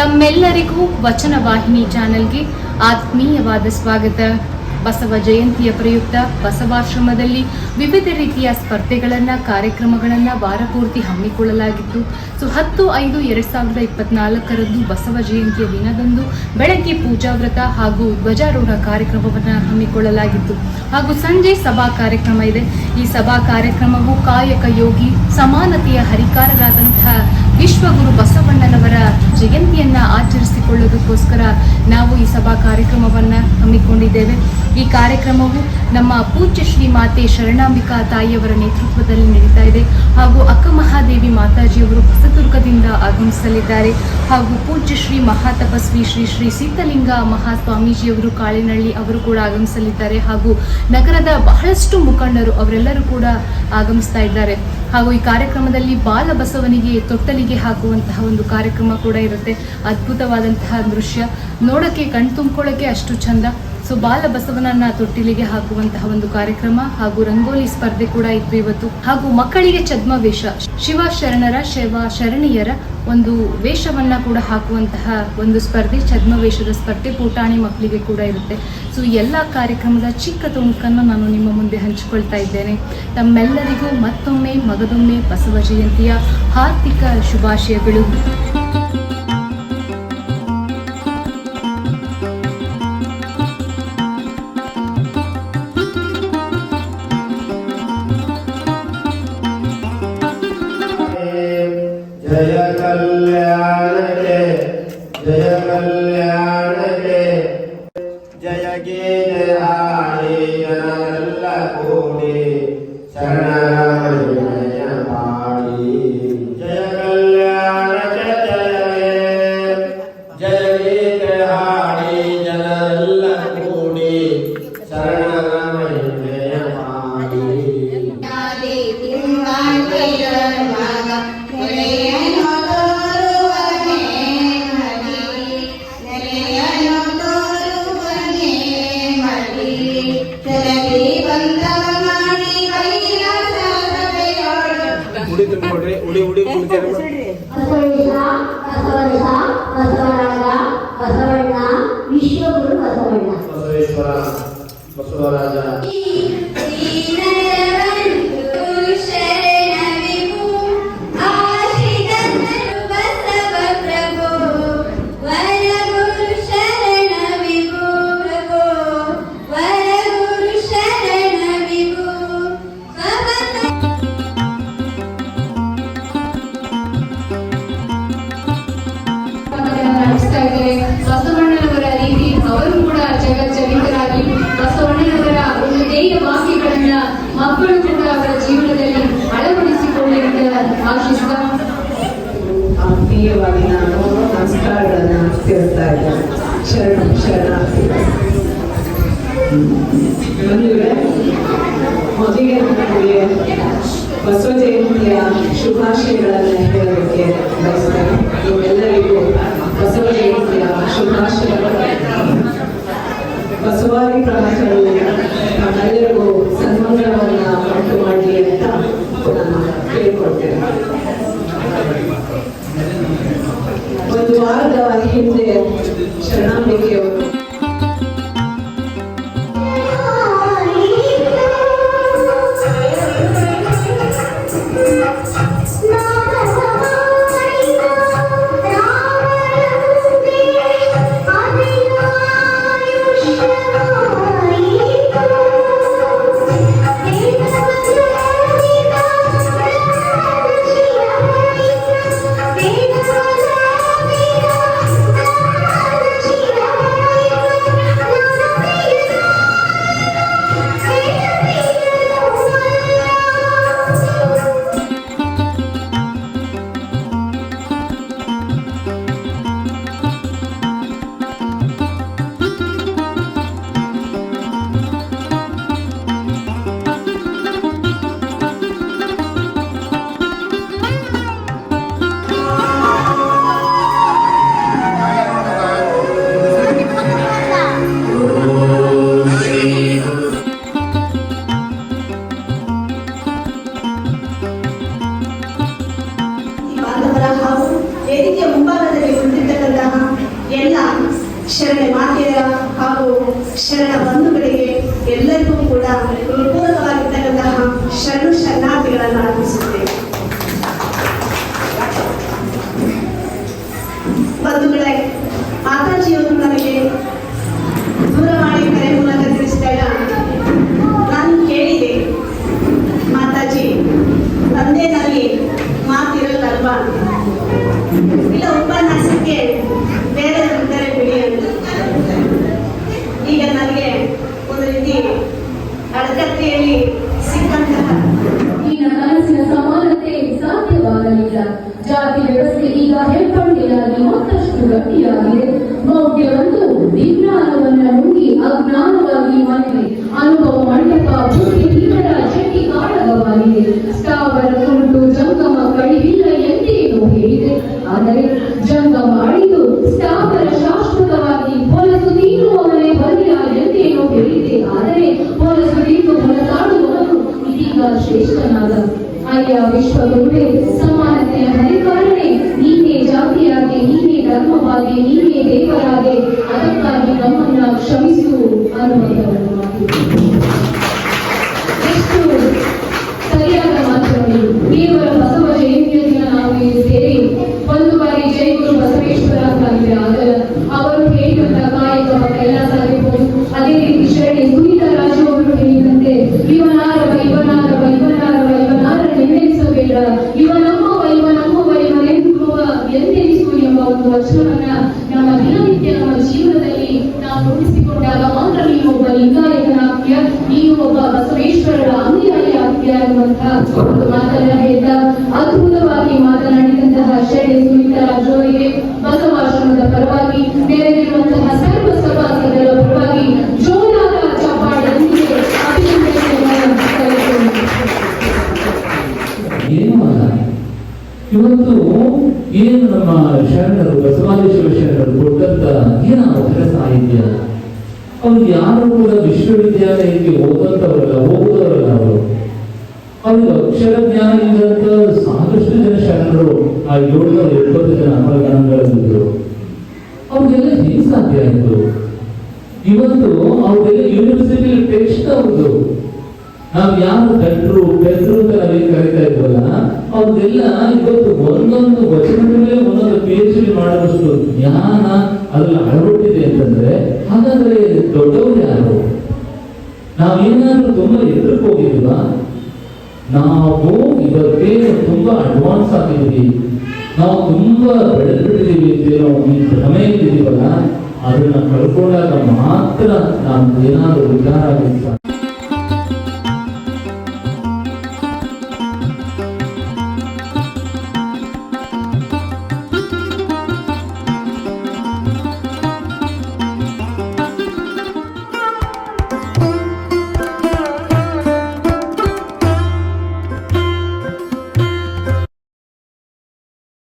ತಮ್ಮೆಲ್ಲರಿಗೂ ವಚನವಾಹಿನಿ ಚಾನೆಲ್ಗೆ ಆತ್ಮೀಯವಾದ ಸ್ವಾಗತ. ಬಸವ ಜಯಂತಿಯ ಪ್ರಯುಕ್ತ ಬಸವಾಶ್ರಮದಲ್ಲಿ ವಿವಿಧ ರೀತಿಯ ಸ್ಪರ್ಧೆಗಳನ್ನು, ಕಾರ್ಯಕ್ರಮಗಳನ್ನು ವಾರಪೂರ್ತಿ ಹಮ್ಮಿಕೊಳ್ಳಲಾಗಿತ್ತು. ಸೊ, ಹತ್ತು ಐದು ಎರಡು ಸಾವಿರದ ಇಪ್ಪತ್ನಾಲ್ಕರಂದು ಬಸವ ಜಯಂತಿಯ ದಿನದಂದು ಬೆಳಗ್ಗೆ ಪೂಜಾ ವ್ರತ ಹಾಗೂ ಧ್ವಜಾರೋಹಣ ಕಾರ್ಯಕ್ರಮವನ್ನು ಹಮ್ಮಿಕೊಳ್ಳಲಾಗಿತ್ತು. ಹಾಗೂ ಸಂಜೆ ಸಭಾ ಕಾರ್ಯಕ್ರಮ ಇದೆ. ಈ ಸಭಾ ಕಾರ್ಯಕ್ರಮವು ಕಾಯಕ ಯೋಗಿ, ಸಮಾನತೆಯ ಹರಿಕಾರರಾದಂತಹ ವಿಶ್ವಗುರು ಬಸವಣ್ಣನವರ ಜಯಂತಿಯನ್ನ ಆಚರಿಸಿಕೊಳ್ಳೋದಕ್ಕೋಸ್ಕರ ನಾವು ಈ ಸಭಾ ಕಾರ್ಯಕ್ರಮವನ್ನ ಹಮ್ಮಿಕೊಂಡಿದ್ದೇವೆ. ಈ ಕಾರ್ಯಕ್ರಮವು ನಮ್ಮ ಪೂಜ್ಯ ಶ್ರೀ ಮಾತೆ ಶರಣಾಂಬಿಕಾ ತಾಯಿಯವರ ನೇತೃತ್ವದಲ್ಲಿ ನಡೀತಾ ಇದೆ. ಹಾಗೂ ಅಕ್ಕ ಮಹಾದೇವಿ ಮಾತಾಜಿಯವರು ಹೊಸದುರ್ಗದಿಂದ ಆಗಮಿಸಲಿದ್ದಾರೆ. ಹಾಗೂ ಪೂಜ್ಯ ಶ್ರೀ ಮಹಾತಪಸ್ವಿ ಶ್ರೀ ಶ್ರೀ ಸೀತಲಿಂಗ ಮಹಾಸ್ವಾಮೀಜಿಯವರು ಕಾಳಿನಳ್ಳಿ ಅವರು ಕೂಡ ಆಗಮಿಸಲಿದ್ದಾರೆ. ಹಾಗೂ ನಗರದ ಬಹಳಷ್ಟು ಮುಖಂಡರು ಅವರೆಲ್ಲರೂ ಕೂಡ ಆಗಮಿಸ್ತಾ ಇದ್ದಾರೆ. ಹಾಗೂ ಈ ಕಾರ್ಯಕ್ರಮದಲ್ಲಿ ಬಾಲ ಬಸವನಿಗೆ ತೊಟ್ಟಲಿಗೆ ಹಾಕುವಂತಹ ಒಂದು ಕಾರ್ಯಕ್ರಮ ಕೂಡ ಇರುತ್ತೆ. ಅದ್ಭುತವಾದಂತಹ ದೃಶ್ಯ. ನೋಡೋಕ್ಕೆ ಕಣ್ ತುಂಬಿಕೊಳ್ಳೋಕೆ ಅಷ್ಟು ಚಂದ. ಸೊ ಬಾಲ ಬಸವನನ್ನ ತೊಟ್ಟಿಲಿಗೆ ಹಾಕುವಂತಹ ಒಂದು ಕಾರ್ಯಕ್ರಮ ಹಾಗೂ ರಂಗೋಲಿ ಸ್ಪರ್ಧೆ ಕೂಡ ಇತ್ತು ಇವತ್ತು. ಹಾಗೂ ಮಕ್ಕಳಿಗೆ ಚದ್ಮ ವೇಷ ಶಿವ ಶರಣರ, ಶಿವ ಶರಣಿಯರ ಒಂದು ವೇಷವನ್ನ ಕೂಡ ಹಾಕುವಂತಹ ಒಂದು ಸ್ಪರ್ಧೆ ಚದ್ಮ ವೇಷದ ಸ್ಪರ್ಧೆ ಪುಟಾಣಿ ಮಕ್ಕಳಿಗೆ ಕೂಡ ಇರುತ್ತೆ. ಸೊ ಎಲ್ಲ ಕಾರ್ಯಕ್ರಮದ ಚಿಕ್ಕ ತುಣುಕನ್ನು ನಾನು ನಿಮ್ಮ ಮುಂದೆ ಹಂಚಿಕೊಳ್ತಾ ಇದ್ದೇನೆ. ತಮ್ಮೆಲ್ಲರಿಗೂ ಮತ್ತೊಮ್ಮೆ, ಮಗದೊಮ್ಮೆ ಬಸವ ಜಯಂತಿಯ ಹಾರ್ದಿಕ ಶುಭಾಶಯಗಳು. జయ కరుణ ಮಕ್ಕಳು ಕೂಡ ಅವರ ಜೀವನದಲ್ಲಿ ಅಳವಡಿಸಿಕೊಳ್ಳಿ ಅಂತ ಆಶಿಸ್ತಾ ಆತ್ಮೀಯವಾಗಿ ನಾನು ನಮಸ್ಕಾರಗಳನ್ನು ತಿಳಿಸ್ತಾ ಇದ್ದೇನೆ ಶರಣ ಶರಣಾರ್ಥಿ ಬಂಧುಗಳೇ ಮೊದಲಿಗೆ ನಮಗೆ ಬಸವ ಜಯಂತಿಯ ಶುಭಾಶಯಗಳನ್ನು ಶರಣ ಮಾತೆಯರ ಹಾಗೂ ಶರಣ ಬಂಧುಗಳಿಗೆ ಎಲ್ಲರಿಗೂ ಕೂಡ ಪೂರಕವಾಗಿರ್ತಕ್ಕಂತಹ ಶರಣು ಶರಣಾರ್ಥಿಗಳನ್ನು ಅರ್ಪಿಸುತ್ತೇವೆ. ಗಟ್ಟಿಯಾಗಿದೆ ಮೌಢ್ಯವನ್ನು ವಿಜ್ಞಾನವನ್ನ ನುಂಗಿ ಅಜ್ಞಾನವಾಗಿ ಮನೆ ಅನುಭವ ಮಂಟಪ ಕಾಳಗವಾಗಿದೆ ಸ್ಥಾವರ ಜಂಗಮ ಹೇಳಿದೆ. ಆದರೆ ಜಂಗಮ ಅಳಿದು ಸ್ಥಾವರ ಶಾಶ್ವತವಾಗಿ ಹೊಲಸು ತೀರುವವನೇ ಬಲಿಯ ಹೇಳಿದೆ. ಆದರೆ ಹೊಲಸು ತೀರು ಇದೀಗ ಶ್ರೇಷ್ಠನಾದ. ಅಯ್ಯ ವಿಶ್ವಗುರುವೆ, ಸಮಾನತೆಯ ಹರಿಕಾರನೆ ನೀನೇ ಧರ್ಮವಾಗಿ ನೀನೇ ದೇವರಾಗೆ ಅದಕ್ಕಾಗಿ ನಮ್ಮನ್ನ ಕ್ಷಮಿಸು ಅನ್ನುವಂಥವನ್ನು ಎಷ್ಟು ಅದ್ಭುತವಾಗಿ ಮಾತನಾಡಿದಂತಹ ಶೈಲಿ ಅವರಿಗೆ ಬಸವಾಶ್ರಮದ ಪರವಾಗಿ ನೆರೆದಿರುವಂತಹ ಸರ್ವ ಸಭಾಸದರ ಪರವಾಗಿ ಇವತ್ತು ಏನು ನಮ್ಮ ಶರಣರು ಬಸವಾದೇಶ್ವರ ಶರಣರು ಕೊಟ್ಟಂತ ಏನು ಅವರ ಸಾಹಿತ್ಯ? ಅವ್ರು ಯಾರು ಕೂಡ ವಿಶ್ವವಿದ್ಯಾಲಯಕ್ಕೆ ಓದಂತವರಲ್ಲ ಹೋಗುದವರಲ್ಲ ಅವರು. ಅವ್ರಿಗೆ ಅಕ್ಷರ ಜ್ಞಾನ ಇದ್ದಂತ ಸಾಕಷ್ಟು ಜನ ಶರಣರು ಆ ಏಳ್ನೂರ ಎಪ್ಪತ್ತು ಜನ ಅಮರಗಣಗಳಲ್ಲಿದ್ದರು ಅವ್ರಿಗೆಲ್ಲ ಹೇಗೆ ಸಾಧ್ಯ ಆಯಿತು? ಇವತ್ತು ಅವ್ರಿಗೆಲ್ಲ ಯೂನಿವರ್ಸಿಟಿ ಟೆಕ್ಸ್ಟ್ ಅವ್ರದ್ದು ನಾವು ಯಾರು ದಟ್ರು, ಬೆಟ್ರು ಅಂತ ನಾವೇನು ಕರಿತಾ ಇದ್ವಲ್ಲ ಅವ್ರದೆಲ್ಲ ಇವತ್ತು ಒಂದೊಂದು ವಚನದಲ್ಲಿ ಒಂದೊಂದು ಪಿ ಎಚ್ ಡಿ ಮಾಡೋದಷ್ಟು ಜ್ಞಾನ ಅದ್ರಲ್ಲಿ ಅಳವಟ್ಟಿದೆ ಅಂತಂದ್ರೆ, ಹಾಗಾದ್ರೆ ದೊಡ್ಡವರು ಯಾರು? ನಾವೇನಾದ್ರೂ ತುಂಬಾ ಎದುರುಕೋಗಿಲ್ವಾ ನಾವು ಇವತ್ತೇ ತುಂಬಾ ಅಡ್ವಾನ್ಸ್ ಆಗಿದ್ದೀವಿ. ನಾವು ತುಂಬಾ ಬೆಳೆದ್ಬಿಟ್ಟಿದ್ದೀವಿ ಅಂತೇನೋ ಈ ಇದ್ದೀವಲ್ಲ ಅದನ್ನ ಕಳ್ಕೊಂಡಾಗ ಮಾತ್ರ ನಾವು ಏನಾದರೂ ವಿಚಾರ ಆಗಿ